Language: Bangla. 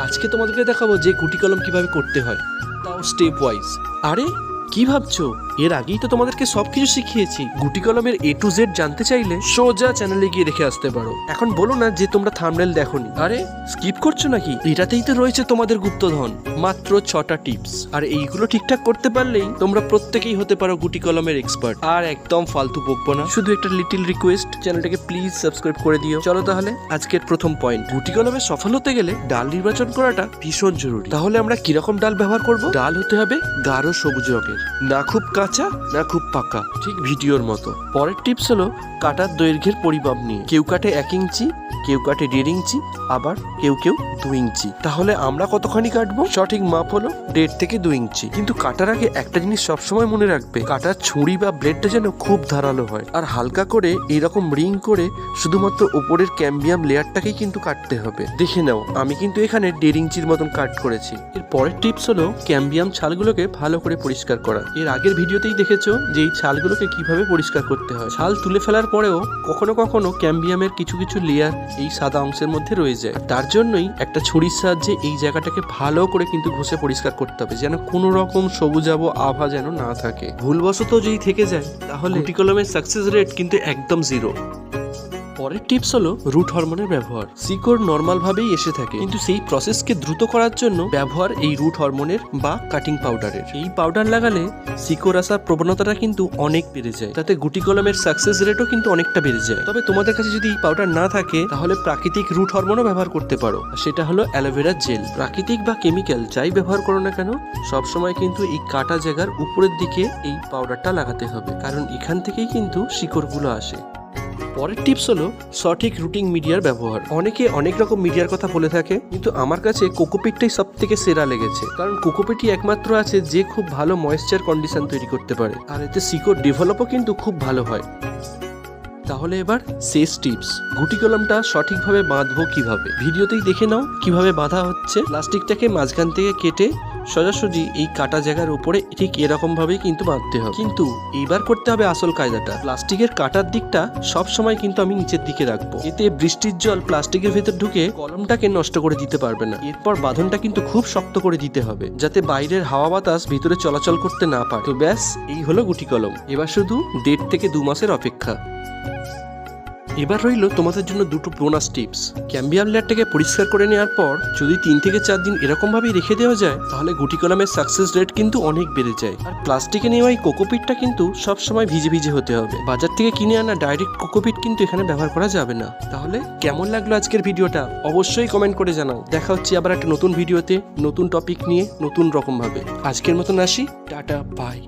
আজকে তোমাদেরকে দেখাবো যে গুটি কলম কীভাবে করতে হয়। তাও স্টেপ ওয়াইজ আরে কি ভাবছ? এর আগেই তো তোমাদেরকে সবকিছু শিখিয়েছি। গুটি কলমের এ টু জেড জানতে চাইলে সোজা চ্যানেলে গিয়ে দেখে আসতে পারো। এখন বলো না যে তোমরা থামনেল দেখোনি। আরে স্কিপ করছ নাকি? এটাতেই তো রয়েছে তোমাদের গুপ্তধন। মাত্র ছটা টিপস আর এইগুলো ঠিকঠাক করতে পারলেই তোমরা প্রত্যেকেই হতে পারো গুটি কলমের এক্সপার্ট আর একদম ফালতু বকবো না। শুধু একটা লিটিল রিকোয়েস্ট চ্যানেলটাকে প্লিজ সাবস্ক্রাইব করে দিও। চলো তাহলে আজকের প্রথম পয়েন্ট গুটি কলমে সফল হতে গেলে ডাল নির্বাচন করাটা ভীষণ জরুরি। তাহলে আমরা কীরকম ডাল ব্যবহার করব? ডাল হতে হবে গাঢ় সবুজ রঙের। না খুব কাঁচা, না খুব পাকা। ঠিক ভিডিওর মতো। পরের টিপস হলো কাটার দৈর্ঘ্যের পরিমাপ নিয়ে। কেউ কাটে এক ইঞ্চি, কেউ কাটে দেড় ইঞ্চি আবার কেউ কেউ দু ইঞ্চি। তাহলে আমরা কতখানি কাটবো? সঠিক মাপ হলো দেড় থেকে দু ইঞ্চি। কিন্তু কাটার আগে একটা জিনিস সবসময় মনে রাখবে, কাটার ছুরি বা ব্লেডটা যেন খুব ধারালো হয়। আর হালকা করে এইরকম রিং করে শুধুমাত্র ওপরের ক্যাম্বিয়াম লেয়ারটাকেই কিন্তু কাটতে হবে। দেখে নাও, আমি কিন্তু এখানে দেড় ইঞ্চির মতন কাট করেছি। এর পরের টিপস হলো ক্যাম্বিয়াম ছালগুলোকে ভালো করে পরিষ্কার করা। এর আগের ভিডিওতেই দেখেছ যে এই ছালগুলোকে কীভাবে পরিষ্কার করতে হয়। ছাল তুলে ফেলার পরেও কখনো কখনো ক্যাম্বিয়ামের কিছু কিছু লেয়ার এই সাদা অংশের মধ্যে রয়ে যায়। তার জন্যই একটা ছুরির সাহায্যে এই জায়গাটাকে ভালো করে কিন্তু ঘষে পরিষ্কার করতে হবে, যেন কোনো রকম সবুজাব আভা যেন না থাকে। ভুলবশত যদি থেকে যায়, তাহলে কলমের সাকসেস রেট কিন্তু একদম জিরো পরের টিপস হলো রুট হরমোনের ব্যবহার। শিকড় নর্মাল ভাবেই এসে থাকে, কিন্তু সেই প্রসেসকে দ্রুত করার জন্য ব্যবহার এই রুট হরমোনের বা কাটিং পাউডারের এই পাউডার লাগালে শিকড় আসার প্রবণতাটা কিন্তু অনেক বেড়ে যায়। তাতে গুটি কলমের সাকসেস রেটও কিন্তু অনেকটা বেড়ে যায়। তবে তোমাদের কাছে যদি এই পাউডার না থাকে, তাহলে প্রাকৃতিক রুট হরমোনও ব্যবহার করতে পারো। সেটা হলো অ্যালোভেরা জেল প্রাকৃতিক বা কেমিক্যাল যাই ব্যবহার করো না কেন, সবসময় কিন্তু এই কাটা জায়গার উপরের দিকে এই পাউডারটা লাগাতে হবে। কারণ এখান থেকেই কিন্তু শিকড়গুলো আসে। পরের টিপস হলো সঠিক রুটিং মিডিয়ার ব্যবহার। অনেকে অনেক রকম মিডিয়ার কথা বলে থাকে, কিন্তু আমার কাছে কোকোপিটটাই সব থেকে সেরা লেগেছে। কারণ কোকোপিটই একমাত্র আছে যে খুব ভালো ময়েশ্চার কন্ডিশন তৈরি করতে পারে। আর এতে শিকড় ডেভেলপও কিন্তু খুব ভালো হয়। তাহলে এবার শেষ টিপস গুটি কলমটা সঠিকভাবে বাঁধবো কীভাবে? ভিডিওতেই দেখে নাও কীভাবে বাঁধা হচ্ছে। প্লাস্টিকটাকে মাঝখান থেকে কেটে সোজাসুজি এই কাটা জায়গার উপরে ঠিক এরকম ভাবেই কিন্তু বাঁধতে হবে। কিন্তু এইবার করতে হবে আসল কায়দাটা। প্লাস্টিকের কাটার দিকটা সব সময় কিন্তু আমি নিচের দিকে রাখব। এতে বৃষ্টির জল প্লাস্টিকের ভেতর ঢুকে কলমটাকে নষ্ট করে দিতে পারবে না। এরপর বাঁধনটা কিন্তু খুব শক্ত করে দিতে হবে, যাতে বাইরের হাওয়া বাতাস ভিতরে চলাচল করতে না পারে। তো ব্যাস, এই হলো গুটি কলম এবার শুধু দেড় থেকে দু মাসের অপেক্ষা। এবার রইল তোমাদের জন্য দুটো বোনাস টিপস ক্যাম্বিয়াম লেয়ারটাকে পরিষ্কার করে নেওয়ার পর যদি তিন থেকে চার দিন এরকমভাবেই রেখে দেওয়া যায়, তাহলে গুটি কলমের সাকসেস রেট কিন্তু অনেক বেড়ে যায়। আর প্লাস্টিকে নেওয়া এই কোকোপিটটা কিন্তু সব সময় ভিজে ভিজে হতে হবে। বাজার থেকে কিনে আনা ডাইরেক্ট কোকোপিট কিন্তু এখানে ব্যবহার করা যাবে না। তাহলে কেমন লাগল আজকের ভিডিওটা? অবশ্যই কমেন্ট করে জানাও। দেখা হচ্ছে আবার একটা নতুন ভিডিওতে নতুন টপিক নিয়ে নতুন রকমভাবে। আজকের মতন আসি। Tata bye